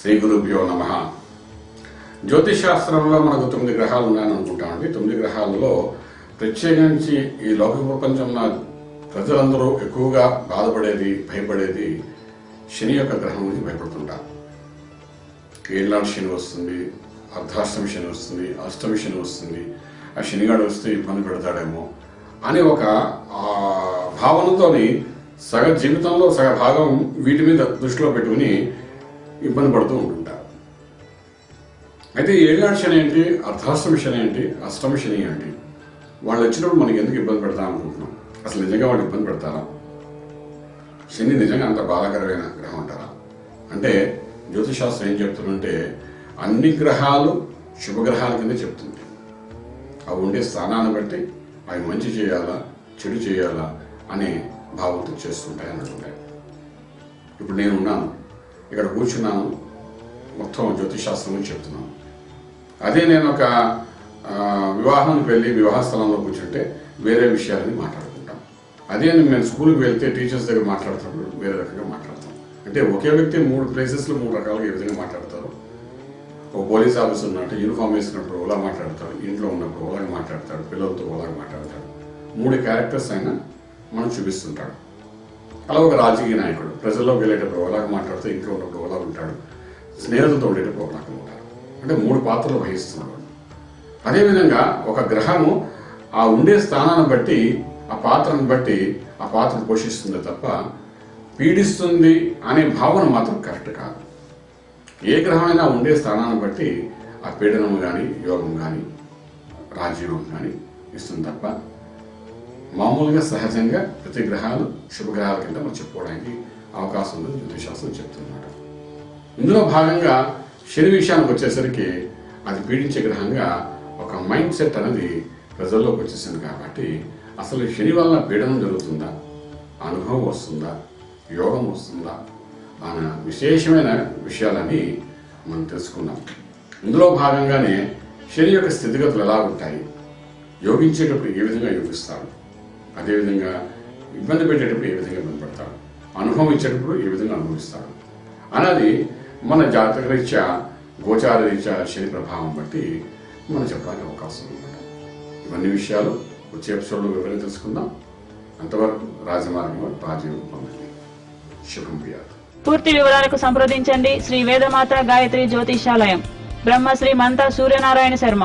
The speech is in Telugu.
శ్రీ గురుభ్యో నమ. జ్యోతిష్ శాస్త్రంలో మనకు తొమ్మిది గ్రహాలు ఉన్నాయని అనుకుంటామండి తొమ్మిది గ్రహాలలో ప్రత్యేకించి ఈ లౌకిక ప్రపంచంలో ప్రజలందరూ ఎక్కువగా బాధపడేది భయపడేది శని యొక్క గ్రహం నుంచి భయపడుతుంటారు. ఏళ్ళాడు శని వస్తుంది అర్ధాష్టమి శని వస్తుంది అష్టమి శని వస్తుంది. ఆ శనిగాడు వస్తే ఇబ్బంది పెడతాడేమో అని ఒక భావనతోని సగ జీవితంలో సగ భాగం వీటి మీద దృష్టిలో పెట్టుకుని ఇబ్బంది పడుతూ ఉంటుంటారు అయితే ఈ శని ఏంటి? అర్ధాష్టమి శని ఏంటి? అష్టమి శని ఏంటి? వాళ్ళు వచ్చినప్పుడు మనకి ఎందుకు ఇబ్బంది పెడతాం అనుకుంటున్నాం? అసలు నిజంగా వాళ్ళు ఇబ్బంది పెడతారా? శని నిజంగా అంత బాధాకరమైన గ్రహం అంటారా? అంటే జ్యోతిశాస్త్రం ఏం చెప్తుందంటే అన్ని గ్రహాలు శుభగ్రహాల కింద చెప్తుంది అవి ఉండే స్థానాన్ని బట్టి అవి మంచి చేయాలా చెడు చేయాలా అనే భావంతో చేస్తుంటాయి అన్నట్టుంటాయి. ఇప్పుడు నేను ఉన్నాను. ఇక్కడ కూర్చున్నాను మొత్తం జ్యోతిశాస్త్రం గురించి చెప్తున్నాను అదే నేను ఒక వివాహానికి వెళ్ళి వివాహ స్థలంలో కూర్చుంటే వేరే విషయాలని మాట్లాడుకుంటాం. అదే నేను స్కూల్కి వెళ్తే టీచర్స్ దగ్గర మాట్లాడుతున్నప్పుడు వేరే రకంగా మాట్లాడతాం. అంటే ఒకే వ్యక్తి మూడు ప్లేసెస్లో మూడు రకాలుగా ఏ విధంగా మాట్లాడతారు? ఒక పోలీస్ ఆఫీసర్ ఉన్నట్టు యూనిఫామ్ వేసినప్పుడు ఓలా మాట్లాడతాడు ఇంట్లో ఉన్నప్పుడు ఓలాగా మాట్లాడతాడు పిల్లలతో ఓలాగా మాట్లాడతాడు మూడు క్యారెక్టర్స్ అయినా మనం చూపిస్తుంటాడు అలా ఒక రాజకీయ నాయకుడు ప్రజల్లోకి వెళ్ళేటప్పుడు ఒకలాగా మాట్లాడుతూ ఇంట్లో ఉన్నప్పుడు ఓలాగా ఉంటాడు. స్నేహితులతో ఉండేటప్పుడు ఒకలాగా ఉంటాడు. అంటే మూడు పాత్రలు వహిస్తున్నాడు అదేవిధంగా ఒక గ్రహము ఆ ఉండే స్థానాన్ని బట్టి ఆ పాత్రను బట్టి ఆ పాత్రను పోషిస్తుంది తప్ప పీడిస్తుంది అనే భావన మాత్రం కరెక్ట్ కాదు. ఏ గ్రహమైనా ఉండే స్థానాన్ని బట్టి ఆ పీడనం కానీ యోగం కానీ రాజీవం కానీ ఇస్తుంది తప్ప మామూలుగా సహజంగా ప్రతి గ్రహాలు శుభగ్రహాల కింద మనం చెప్పుకోవడానికి అవకాశం ఉందని జ్యోతిశాస్త్రం చెప్తున్నమాట ఇందులో భాగంగా శని విషయానికి వచ్చేసరికి అది పీడించే గ్రహంగా ఒక మైండ్ సెట్ అనేది ప్రజల్లోకి వచ్చేసింది కాబట్టి అసలు శని వల్ల పీడనం జరుగుతుందా? అనుభవం వస్తుందా? యోగం వస్తుందా? అన్న విశేషమైన విషయాలని మనం తెలుసుకున్నాం ఇందులో భాగంగానే శని యొక్క స్థితిగతులు ఎలా ఉంటాయి? యోగించేటప్పుడు ఏ విధంగా యోగిస్తాడు అదేవిధంగా ఇబ్బంది పెట్టేటప్పుడు ఏ విధంగా ఇబ్బంది పడతాడు అనుభవం ఇచ్చేటప్పుడు ఏ విధంగా అనుభవిస్తాడు అన్నది మన జాతక రీత్యా గోచార రీత్యా శని ప్రభావం బట్టి మనం చెప్పడానికి అవకాశం ఉందన్నమాట. ఇవన్నీ విషయాలు వచ్చే ఎపిసోడ్లో వివరంగా తెలుసుకుందాం. అంతవరకు రాజమార్గంలో రాజీవ్ పొందండి శుభం ప్రియాదు పూర్తి వివరాలకు సంప్రదించండి Shri Vedamata Gayatri జ్యోతిషాలయం. Brahmasri Mantha Suryanarayana Sharma.